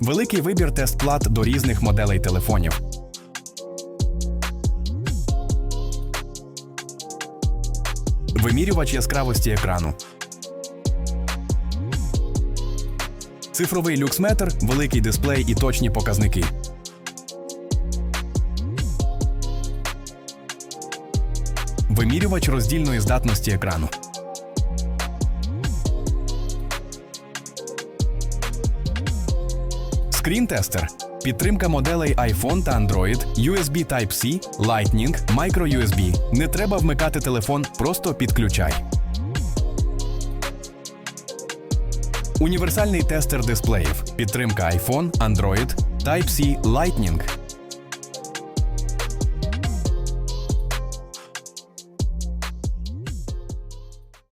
Великий вибір тест-плат до різних моделей телефонів. Вимірювач яскравості екрану. Цифровий люксметр, великий дисплей і точні показники. Вимірювач роздільної здатності екрану. Скрін-тестер. Підтримка моделей iPhone та Android, USB Type-C, Lightning, Micro-USB. Не треба вмикати телефон, просто підключай. Універсальний тестер дисплеїв. Підтримка iPhone, Android, Type-C, Lightning.